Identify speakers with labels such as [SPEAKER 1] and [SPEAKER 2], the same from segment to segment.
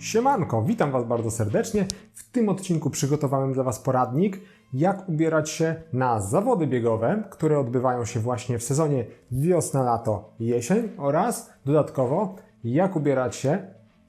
[SPEAKER 1] Siemanko, witam Was bardzo serdecznie. W tym odcinku przygotowałem dla Was poradnik, jak ubierać się na zawody biegowe, które odbywają się właśnie w sezonie wiosna, lato, jesień oraz dodatkowo jak ubierać się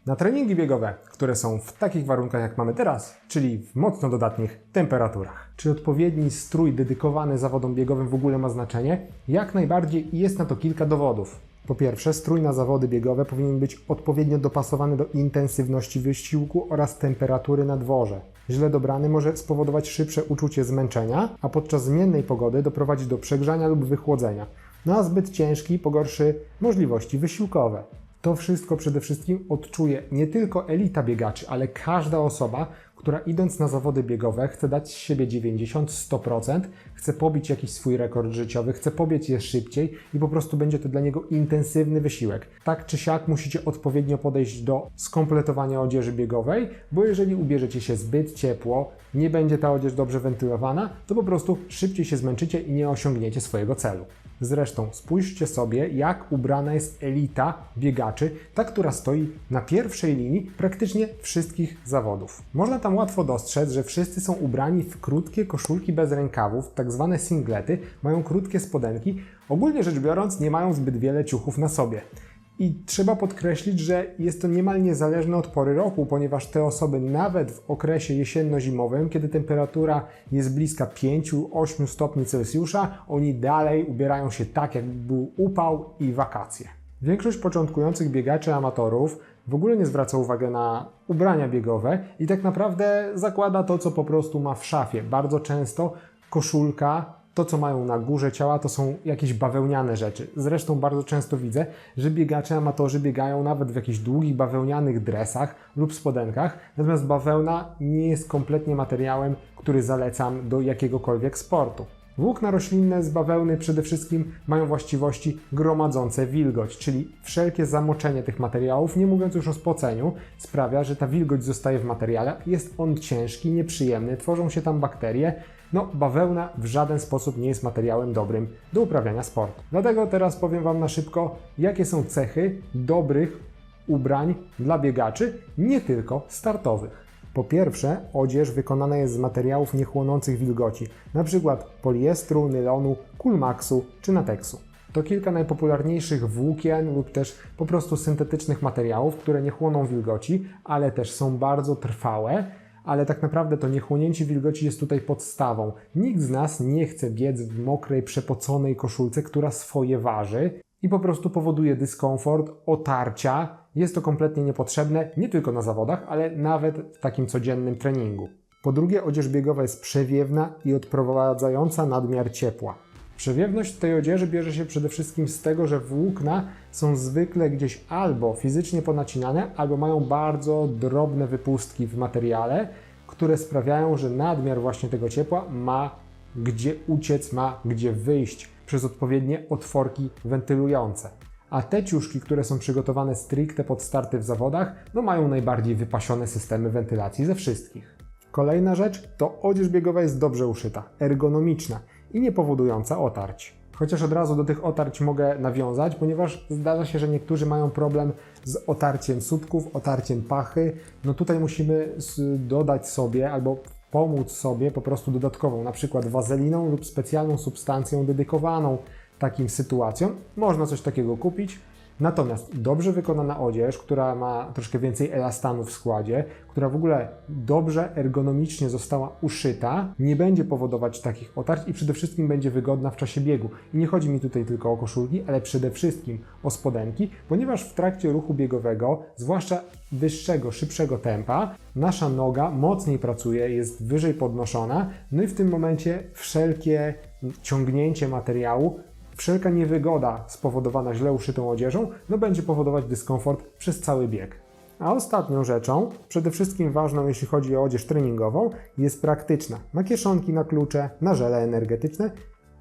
[SPEAKER 1] na treningi biegowe, które są w takich warunkach jak mamy teraz, czyli w mocno dodatnich temperaturach. Czy odpowiedni strój dedykowany zawodom biegowym w ogóle ma znaczenie? Jak najbardziej jest na to kilka dowodów. Po pierwsze, strój na zawody biegowe powinien być odpowiednio dopasowany do intensywności wysiłku oraz temperatury na dworze. Źle dobrany może spowodować szybsze uczucie zmęczenia, a podczas zmiennej pogody doprowadzić do przegrzania lub wychłodzenia. No a zbyt ciężki pogorszy możliwości wysiłkowe. To wszystko przede wszystkim odczuje nie tylko elita biegaczy, ale każda osoba, która idąc na zawody biegowe chce dać z siebie 90-100%, chce pobić jakiś swój rekord życiowy, chce pobiec je szybciej i po prostu będzie to dla niego intensywny wysiłek. Tak czy siak musicie odpowiednio podejść do skompletowania odzieży biegowej, bo jeżeli ubierzecie się zbyt ciepło, nie będzie ta odzież dobrze wentylowana, to po prostu szybciej się zmęczycie i nie osiągniecie swojego celu. Zresztą spójrzcie sobie, jak ubrana jest elita biegaczy, ta, która stoi na pierwszej linii praktycznie wszystkich zawodów. Można tam łatwo dostrzec, że wszyscy są ubrani w krótkie koszulki bez rękawów, tak zwane singlety, mają krótkie spodenki. Ogólnie rzecz biorąc, nie mają zbyt wiele ciuchów na sobie. I trzeba podkreślić, że jest to niemal niezależne od pory roku, ponieważ te osoby nawet w okresie jesienno-zimowym, kiedy temperatura jest bliska 5-8 stopni Celsjusza, oni dalej ubierają się tak, jakby był upał i wakacje. Większość początkujących biegaczy amatorów w ogóle nie zwraca uwagi na ubrania biegowe i tak naprawdę zakłada to, co po prostu ma w szafie. Bardzo często koszulka, to, co mają na górze ciała, to są jakieś bawełniane rzeczy. Zresztą bardzo często widzę, że biegacze amatorzy biegają nawet w jakichś długich bawełnianych dresach lub spodenkach, natomiast bawełna nie jest kompletnie materiałem, który zalecam do jakiegokolwiek sportu. Włókna roślinne z bawełny przede wszystkim mają właściwości gromadzące wilgoć, czyli wszelkie zamoczenie tych materiałów, nie mówiąc już o spoceniu, sprawia, że ta wilgoć zostaje w materiale, jest on ciężki, nieprzyjemny, tworzą się tam bakterie. No, bawełna w żaden sposób nie jest materiałem dobrym do uprawiania sportu. Dlatego teraz powiem Wam na szybko, jakie są cechy dobrych ubrań dla biegaczy, nie tylko startowych. Po pierwsze, odzież wykonana jest z materiałów niechłonących wilgoci, np. poliestru, nylonu, kulmaksu czy nateksu. To kilka najpopularniejszych włókien lub też po prostu syntetycznych materiałów, które nie chłoną wilgoci, ale też są bardzo trwałe, ale tak naprawdę to niechłonięcie wilgoci jest tutaj podstawą. Nikt z nas nie chce biec w mokrej, przepoconej koszulce, która swoje waży i po prostu powoduje dyskomfort, otarcia. Jest to kompletnie niepotrzebne, nie tylko na zawodach, ale nawet w takim codziennym treningu. Po drugie, odzież biegowa jest przewiewna i odprowadzająca nadmiar ciepła. Przewiewność tej odzieży bierze się przede wszystkim z tego, że włókna są zwykle gdzieś albo fizycznie ponacinane, albo mają bardzo drobne wypustki w materiale, które sprawiają, że nadmiar właśnie tego ciepła ma gdzie uciec, ma gdzie wyjść przez odpowiednie otworki wentylujące. A te ciuszki, które są przygotowane stricte pod starty w zawodach, no mają najbardziej wypasione systemy wentylacji ze wszystkich. Kolejna rzecz to odzież biegowa jest dobrze uszyta, ergonomiczna i nie powodująca otarć. Chociaż od razu do tych otarć mogę nawiązać, ponieważ zdarza się, że niektórzy mają problem z otarciem sutków, otarciem pachy. No tutaj musimy dodać sobie albo pomóc sobie po prostu dodatkową, na przykład wazeliną lub specjalną substancją dedykowaną takim sytuacjom. Można coś takiego kupić. Natomiast dobrze wykonana odzież, która ma troszkę więcej elastanu w składzie, która w ogóle dobrze ergonomicznie została uszyta, nie będzie powodować takich otarć i przede wszystkim będzie wygodna w czasie biegu. I nie chodzi mi tutaj tylko o koszulki, ale przede wszystkim o spodenki, ponieważ w trakcie ruchu biegowego, zwłaszcza wyższego, szybszego tempa, nasza noga mocniej pracuje, jest wyżej podnoszona, no i w tym momencie wszelkie ciągnięcie materiału Wszelka niewygoda spowodowana źle uszytą odzieżą no będzie powodować dyskomfort przez cały bieg. A ostatnią rzeczą, przede wszystkim ważną jeśli chodzi o odzież treningową, jest praktyczna. Na kieszonki, na klucze, na żele energetyczne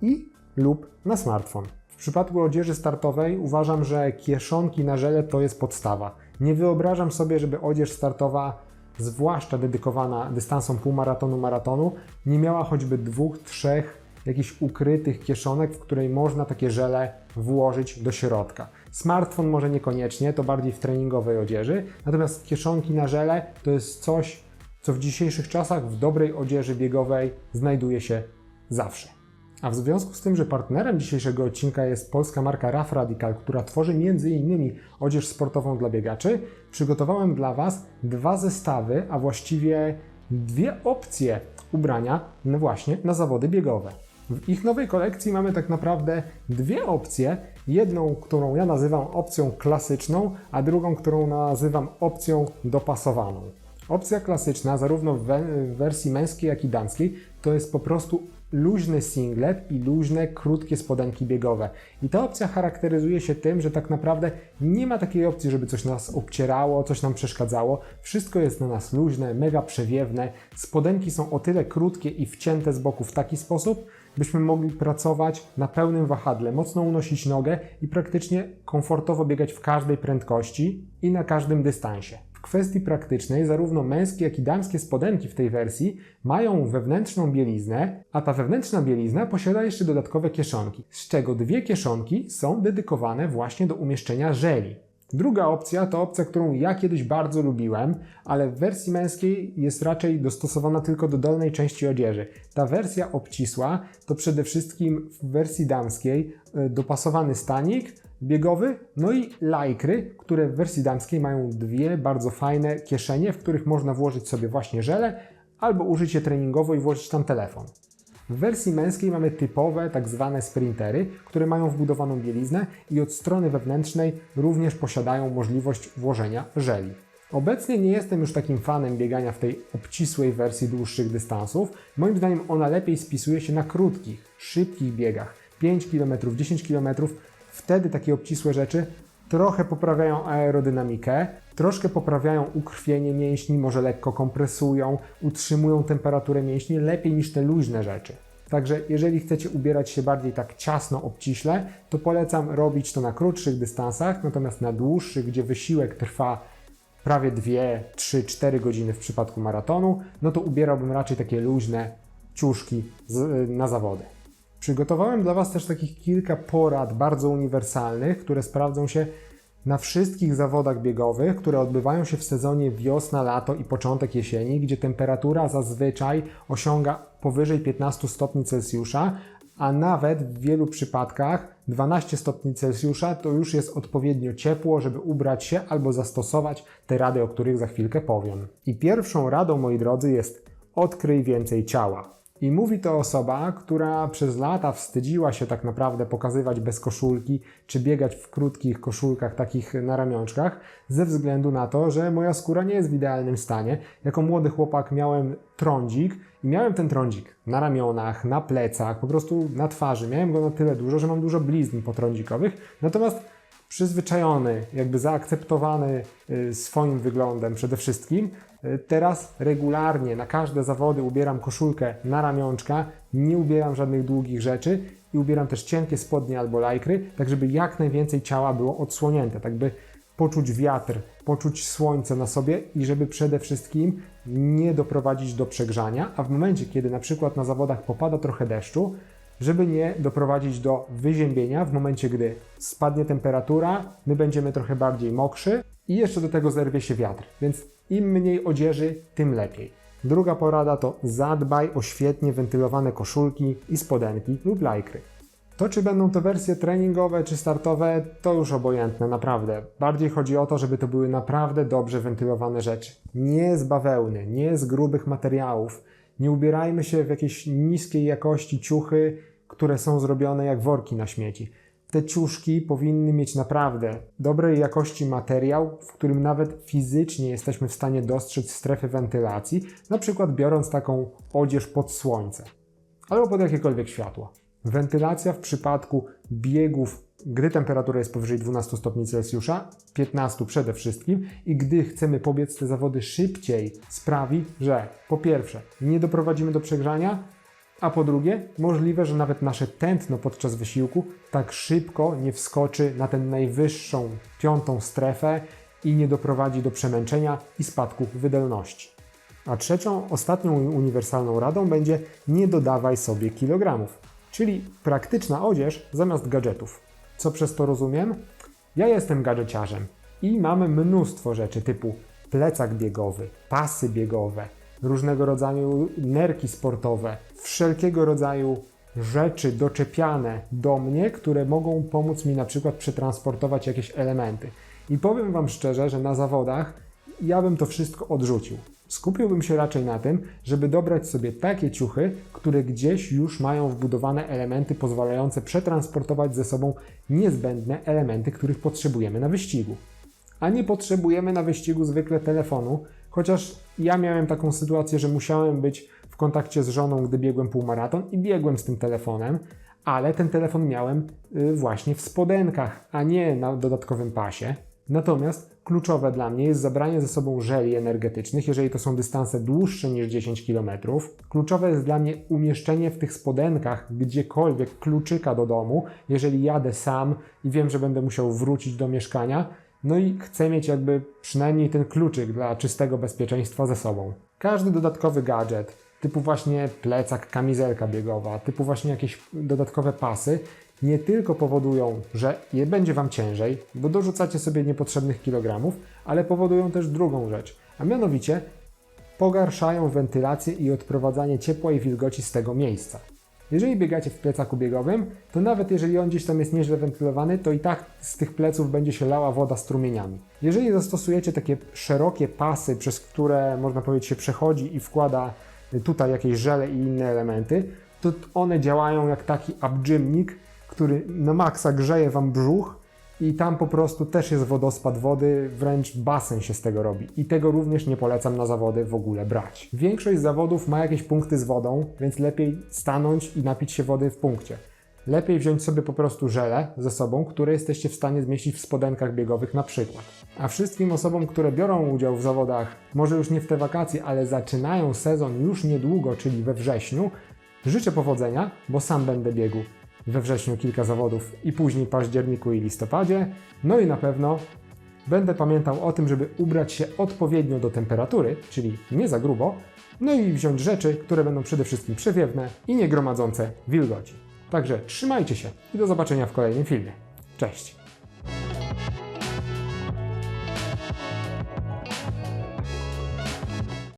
[SPEAKER 1] i lub na smartfon. W przypadku odzieży startowej uważam, że kieszonki na żele to jest podstawa. Nie wyobrażam sobie, żeby odzież startowa, zwłaszcza dedykowana dystansom półmaratonu, maratonu, nie miała choćby dwóch, trzech jakichś ukrytych kieszonek, w której można takie żele włożyć do środka. Smartfon może niekoniecznie, to bardziej w treningowej odzieży, natomiast kieszonki na żele to jest coś, co w dzisiejszych czasach w dobrej odzieży biegowej znajduje się zawsze. A w związku z tym, że partnerem dzisiejszego odcinka jest polska marka Raf Radical, która tworzy m.in. odzież sportową dla biegaczy, przygotowałem dla Was dwa zestawy, a właściwie dwie opcje ubrania właśnie na zawody biegowe. W ich nowej kolekcji mamy tak naprawdę dwie opcje. Jedną, którą ja nazywam opcją klasyczną, a drugą, którą nazywam opcją dopasowaną. Opcja klasyczna, zarówno w we- w wersji męskiej, jak i damskiej, to jest po prostu luźny singlet i luźne, krótkie spodenki biegowe. I ta opcja charakteryzuje się tym, że tak naprawdę nie ma takiej opcji, żeby coś nas obcierało, coś nam przeszkadzało. Wszystko jest na nas luźne, mega przewiewne. Spodenki są o tyle krótkie i wcięte z boku w taki sposób, byśmy mogli pracować na pełnym wahadle, mocno unosić nogę i praktycznie komfortowo biegać w każdej prędkości i na każdym dystansie. W kwestii praktycznej, zarówno męskie, jak i damskie spodenki w tej wersji mają wewnętrzną bieliznę, a ta wewnętrzna bielizna posiada jeszcze dodatkowe kieszonki, z czego dwie kieszonki są dedykowane właśnie do umieszczenia żeli. Druga opcja to opcja, którą ja kiedyś bardzo lubiłem, ale w wersji męskiej jest raczej dostosowana tylko do dolnej części odzieży. Ta wersja obcisła to przede wszystkim w wersji damskiej y, dopasowany stanik biegowy, no i lajkry, które w wersji damskiej mają dwie bardzo fajne kieszenie, w których można włożyć sobie właśnie żele albo użyć je treningowo i włożyć tam telefon. W wersji męskiej mamy typowe tak zwane sprintery, które mają wbudowaną bieliznę i od strony wewnętrznej również posiadają możliwość włożenia żeli. Obecnie nie jestem już takim fanem biegania w tej obcisłej wersji dłuższych dystansów. Moim zdaniem ona lepiej spisuje się na krótkich, szybkich biegach 5 km, 10 km. Wtedy takie obcisłe rzeczy trochę poprawiają aerodynamikę, troszkę poprawiają ukrwienie mięśni, może lekko kompresują, utrzymują temperaturę mięśni lepiej niż te luźne rzeczy. Także jeżeli chcecie ubierać się bardziej tak ciasno, obciśle, to polecam robić to na krótszych dystansach, natomiast na dłuższych, gdzie wysiłek trwa prawie 2, 3, 4 godziny w przypadku maratonu, no to ubierałbym raczej takie luźne ciuszki na zawody. Przygotowałem dla Was też takich kilka porad bardzo uniwersalnych, które sprawdzą się na wszystkich zawodach biegowych, które odbywają się w sezonie wiosna, lato i początek jesieni, gdzie temperatura zazwyczaj osiąga powyżej 15 stopni Celsjusza, a nawet w wielu przypadkach 12 stopni Celsjusza to już jest odpowiednio ciepło, żeby ubrać się albo zastosować te rady, o których za chwilkę powiem. I pierwszą radą, moi drodzy, jest odkryj więcej ciała. I mówi to osoba, która przez lata wstydziła się tak naprawdę pokazywać bez koszulki, czy biegać w krótkich koszulkach takich na ramionczkach, ze względu na to, że moja skóra nie jest w idealnym stanie. Jako młody chłopak miałem trądzik i miałem ten trądzik na ramionach, na plecach, po prostu na twarzy. Miałem go na tyle dużo, że mam dużo blizn potrądzikowych. Natomiast przyzwyczajony, jakby zaakceptowany y, swoim wyglądem przede wszystkim, teraz regularnie na każde zawody ubieram koszulkę na ramionczka, nie ubieram żadnych długich rzeczy i ubieram też cienkie spodnie albo lajkry, tak żeby jak najwięcej ciała było odsłonięte, tak by poczuć wiatr, poczuć słońce na sobie i żeby przede wszystkim nie doprowadzić do przegrzania, a w momencie, kiedy na przykład na zawodach popada trochę deszczu, żeby nie doprowadzić do wyziębienia w momencie, gdy spadnie temperatura, my będziemy trochę bardziej mokrzy i jeszcze do tego zerwie się wiatr, więc im mniej odzieży, tym lepiej. Druga porada to zadbaj o świetnie wentylowane koszulki i spodenki lub lajkry. To, czy będą to wersje treningowe czy startowe, to już obojętne, naprawdę. Bardziej chodzi o to, żeby to były naprawdę dobrze wentylowane rzeczy. Nie z bawełny, nie z grubych materiałów. Nie ubierajmy się w jakieś niskiej jakości ciuchy, które są zrobione jak worki na śmieci. Te ciuszki powinny mieć naprawdę dobrej jakości materiał, w którym nawet fizycznie jesteśmy w stanie dostrzec strefy wentylacji, na przykład biorąc taką odzież pod słońce albo pod jakiekolwiek światło. Wentylacja w przypadku biegów, gdy temperatura jest powyżej 12 stopni Celsjusza, 15 przede wszystkim, i gdy chcemy pobiec te zawody szybciej, sprawi, że po pierwsze nie doprowadzimy do przegrzania, a po drugie, możliwe, że nawet nasze tętno podczas wysiłku tak szybko nie wskoczy na tę najwyższą piątą strefę i nie doprowadzi do przemęczenia i spadku wydolności. A trzecią, ostatnią uniwersalną radą będzie nie dodawaj sobie kilogramów, czyli praktyczna odzież zamiast gadżetów. Co przez to rozumiem? Ja jestem gadżeciarzem i mamy mnóstwo rzeczy typu plecak biegowy, pasy biegowe, różnego rodzaju nerki sportowe, wszelkiego rodzaju rzeczy doczepiane do mnie, które mogą pomóc mi na przykład przetransportować jakieś elementy. I powiem Wam szczerze, że na zawodach ja bym to wszystko odrzucił. Skupiłbym się raczej na tym, żeby dobrać sobie takie ciuchy, które gdzieś już mają wbudowane elementy pozwalające przetransportować ze sobą niezbędne elementy, których potrzebujemy na wyścigu. A nie potrzebujemy na wyścigu zwykle telefonu, chociaż ja miałem taką sytuację, że musiałem być w kontakcie z żoną, gdy biegłem półmaraton i biegłem z tym telefonem, ale ten telefon miałem y, właśnie w spodenkach, a nie na dodatkowym pasie. Natomiast kluczowe dla mnie jest zabranie ze sobą żeli energetycznych, jeżeli to są dystanse dłuższe niż 10 km. Kluczowe jest dla mnie umieszczenie w tych spodenkach gdziekolwiek kluczyka do domu, jeżeli jadę sam i wiem, że będę musiał wrócić do mieszkania. No i chcę mieć jakby przynajmniej ten kluczyk dla czystego bezpieczeństwa ze sobą. Każdy dodatkowy gadżet, typu właśnie plecak, kamizelka biegowa, typu właśnie jakieś dodatkowe pasy, nie tylko powodują, że je będzie Wam ciężej, bo dorzucacie sobie niepotrzebnych kilogramów, ale powodują też drugą rzecz, a mianowicie pogarszają wentylację i odprowadzanie ciepła i wilgoci z tego miejsca. Jeżeli biegacie w plecaku biegowym, to nawet jeżeli on gdzieś tam jest nieźle wentylowany, to i tak z tych pleców będzie się lała woda strumieniami. Jeżeli zastosujecie takie szerokie pasy, przez które można powiedzieć się przechodzi i wkłada tutaj jakieś żele i inne elementy, to one działają jak taki abdżymnik, który na maksa grzeje Wam brzuch i tam po prostu też jest wodospad wody, wręcz basen się z tego robi. I tego również nie polecam na zawody w ogóle brać. Większość zawodów ma jakieś punkty z wodą, więc lepiej stanąć i napić się wody w punkcie. Lepiej wziąć sobie po prostu żele ze sobą, które jesteście w stanie zmieścić w spodenkach biegowych na przykład. A wszystkim osobom, które biorą udział w zawodach, może już nie w te wakacje, ale zaczynają sezon już niedługo, czyli we wrześniu, życzę powodzenia, bo sam będę biegł we wrześniu kilka zawodów i później październiku i listopadzie. No i na pewno będę pamiętał o tym, żeby ubrać się odpowiednio do temperatury, czyli nie za grubo, no i wziąć rzeczy, które będą przede wszystkim przewiewne i nie gromadzące wilgoci. Także trzymajcie się i do zobaczenia w kolejnym filmie. Cześć!